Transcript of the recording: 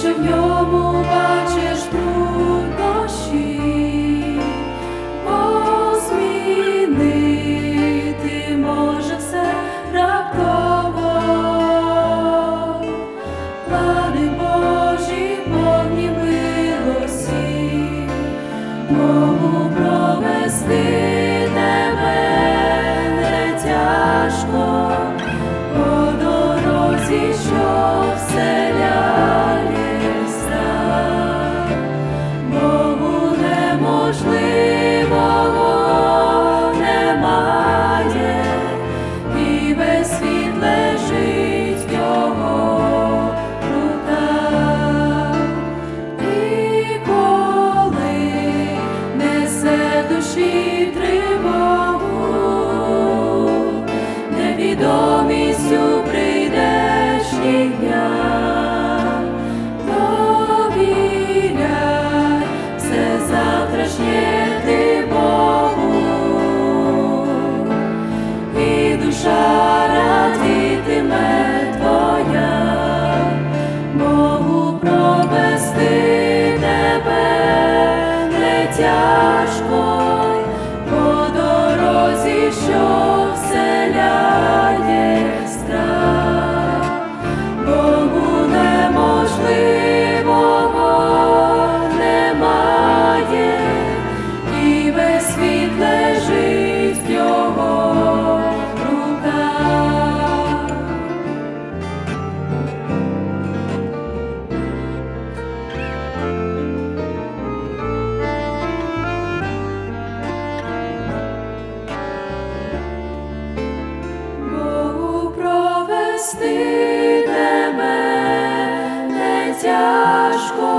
що в ньому бачиш. Труд. Не провести тебе не тяжко